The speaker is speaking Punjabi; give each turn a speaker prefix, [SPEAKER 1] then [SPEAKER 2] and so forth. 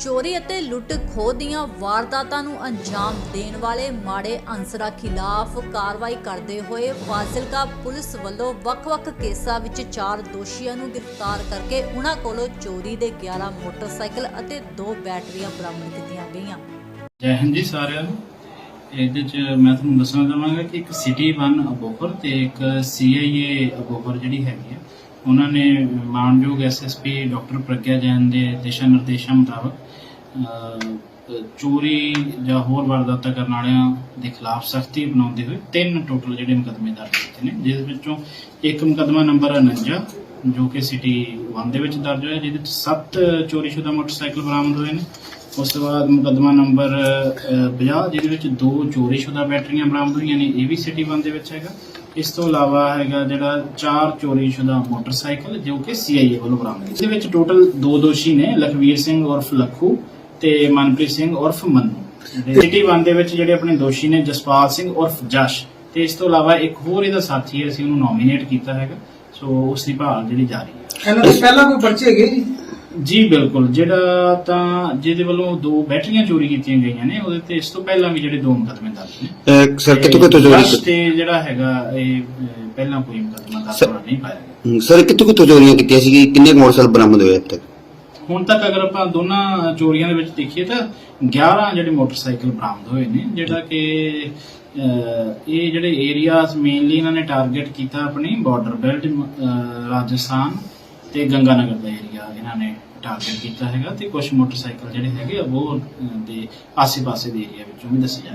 [SPEAKER 1] ਚੋਰੀ ਅਤੇ ਲੁੱਟ ਖੋਹ ਦੀਆਂ ਵਾਰਦਾਤਾਂ ਨੂੰ ਅੰਜਾਮ ਦੇਣ ਵਾਲੇ ਮਾੜੇ ਅਨਸਰਾਂ ਖਿਲਾਫ ਕਾਰਵਾਈ ਕਰਦੇ ਹੋਏ ਫਾਜ਼ਿਲਕਾ ਪੁਲਿਸ ਵੱਲੋਂ ਵੱਖ-ਵੱਖ ਕੇਸਾਂ ਵਿੱਚ ਚਾਰ ਦੋਸ਼ੀਆਂ ਨੂੰ ਗ੍ਰਿਫਤਾਰ ਕਰਕੇ ਉਹਨਾਂ ਕੋਲੋਂ ਚੋਰੀ ਦੇ 11 ਮੋਟਰਸਾਈਕਲ ਅਤੇ ਦੋ ਬੈਟਰੀਆਂ ਬਰਾਮਦ ਕੀਤੀਆਂ ਗਈਆਂ।
[SPEAKER 2] ਜੈ ਹਿੰਦ ਜੀ ਸਾਰਿਆਂ ਨੂੰ। ਇਹਦੇ ਚ ਮੈਂ ਤੁਹਾਨੂੰ ਦੱਸਣਾ ਚਾਹਾਂਗਾ ਕਿ ਇੱਕ ਸਿਟੀ 1 ਅਬੋਹਰ ਤੇ ਇੱਕ ਸੀਆਈਏ ਅਬੋਹਰ ਜਿਹੜੀ ਹੈਗੀ ਆ ਉਹਨਾਂ ਨੇ ਮਾਨਯੋਗ ਐਸਐਸਪੀ ਡਾਕਟਰ ਪ੍ਰਗਿਆ ਜੈਨ ਦੇ ਦਿਸ਼ਾ ਨਿਰਦੇਸ਼ਾਂ ਮੁਤਾਬਕ ਚੋਰੀ ਜਾਂ ਹੋਰ ਵਾਰਦਾਤਾਂ ਕਰਨ ਵਾਲਿਆਂ ਦੇ ਖਿਲਾਫ ਸਖਤੀ ਬਣਾਉਂਦੇ ਹੋਏ ਤਿੰਨ ਟੋਟਲ ਜਿਹੜੇ ਮੁਕਦਮੇ ਦਰਜ ਕੀਤੇ ਨੇ ਜਿਸ ਵਿੱਚੋਂ ਇੱਕ ਮੁਕਦਮਾ ਨੰਬਰ 49 ਜੋ ਕਿ ਸਿਟੀ 1 ਦੇ ਵਿੱਚ ਦਰਜ ਹੋਇਆ, ਜਿਹਦੇ ਵਿੱਚ ਸੱਤ ਚੋਰੀਸ਼ੁਦਾ ਮੋਟਰਸਾਈਕਲ ਬਰਾਮਦ ਹੋਏ ਨੇ। ਉਸ ਤੋਂ ਬਾਅਦ ਮੁਕਦਮਾ ਨੰਬਰ 50 ਜਿਹਦੇ ਵਿੱਚ ਦੋ ਚੋਰੀਸ਼ੁਦਾ ਬੈਟਰੀਆਂ ਬਰਾਮਦ ਹੋਈਆਂ ਨੇ, ਇਹ ਵੀ ਸਿਟੀ 1 ਦੇ ਵਿੱਚ ਹੈਗਾ। ਇਸ ਤੋਂ ਇਲਾਵਾ ਹੈਗਾ ਜਿਹੜਾ ਚਾਰ ਚੋਰੀशुदा ਮੋਟਰਸਾਈਕਲ, ਜੋ ਕਿ ਸੀਆਈਏ ਵੱਲੋਂ ਬਰਾਮਦ ਕੀਤੇ ਇਸ ਵਿੱਚ ਟੋਟਲ ਦੋ ਦੋਸ਼ੀ ਨੇ, ਲਖਵੀਰ ਸਿੰਘ ਉਰਫ ਲੱਖੂ ਤੇ ਮਨਪ੍ਰੀਤ ਸਿੰਘ ਉਰਫ ਮੰਨੂ। ਸਿਟੀ 1 ਦੇ ਵਿੱਚ ਜਿਹੜੇ ਆਪਣੇ ਦੋਸ਼ੀ ਨੇ, ਜਸਪਾਲ ਸਿੰਘ ਉਰਫ ਜਸ਼। ਤੇ ਇਸ ਤੋਂ ਇਲਾਵਾ ਇੱਕ ਹੋਰ ਇਹਦਾ ਸਾਥੀ ਹੈ, ਅਸੀਂ ਉਹਨੂੰ ਨੋਮੀਨੇਟ ਕੀਤਾ ਹੈਗਾ। ਸੋ ਉਸ ਦੀ ਭਾਲ ਜਿਹੜੀ ਜਾਰੀ ਹੈ।
[SPEAKER 3] ਇਹਨਾਂ ਦੇ ਪਹਿਲਾਂ ਕੋਈ ਪਰਚੇ ਹੈਗੇ ਜੀ?
[SPEAKER 2] ਜੀ ਬਿਲਕੁਲ। ਜਿਹੜਾ ਤਾਂ ਜਿਹਦੇ ਵੱਲੋਂ ਦੋ ਬੈਟਰੀਆਂ ਚੋਰੀ ਕੀਤੀਆਂ ਗਈਆਂ ਨੇ ਉਹਦੇ ਤੇ ਇਸ ਤੋਂ ਪਹਿਲਾਂ ਵੀ ਜਿਹੜੇ ਦੋ ਮੁਕਦਮੇ ਦਰਜ ਨੇ।
[SPEAKER 4] ਸਰ ਕਿਤੋਂ ਕਿਤੋਂ ਚੋਰੀ
[SPEAKER 2] ਕੀਤੀ ਤੇ ਜਿਹੜਾ ਹੈਗਾ ਇਹ ਪਹਿਲਾਂ ਕੋਈ ਮੁਕਦਮਾ ਦਰਜ ਨਹੀਂ ਪਾਇਆ
[SPEAKER 4] ਸਰ ਕਿਤੋਂ ਕਿਤੋਂ ਚੋਰੀਆਂ ਕੀਤੀਆਂ ਸੀ ਕਿੰਨੇ ਮੋਟਰਸਾਈਕਲ ਬਰਾਮਦ ਹੋਏ ਅੱਜ ਤੱਕ?
[SPEAKER 2] ਹੁਣ ਤੱਕ ਅਗਰ ਆਪਾਂ ਦੋਨਾਂ ਚੋਰੀਆਂ ਦੇ ਵਿੱਚ ਦੇਖੀਏ ਤਾਂ 11 ਜਿਹੜੇ ਮੋਟਰਸਾਈਕਲ ਬਰਾਮਦ ਹੋਏ ਨੇ ਜਿਹੜਾ ਕਿ ਇਹ ਜਿਹੜੇ ਏਰੀਆਜ਼ ਮੇਨਲੀ ਇਹਨਾਂ ਨੇ ਟਾਰਗੇਟ ਕੀਤਾ ਆਪਣੀ ਬਾਰਡਰ ਬੈਲਟ ਰਾਜਸਥਾਨ ਤੇ ਗੰਗਾਨਗਰ ਦਾ ਏਰੀਆ ਇਹਨਾਂ ਨੇ ਟਾਰਗੇਟ ਕੀਤਾ ਹੈਗਾ ਤੇ ਕੁਝ ਮੋਟਰਸਾਈਕਲ ਜਿਹੜੇ ਹੈਗੇ ਆ ਉਹ ਦੇ ਆਸੇ-ਪਾਸੇ ਦੇ ਏਰੀਆ ਵਿੱਚੋਂ ਵੀ ਦੱਸੇ ਜਾ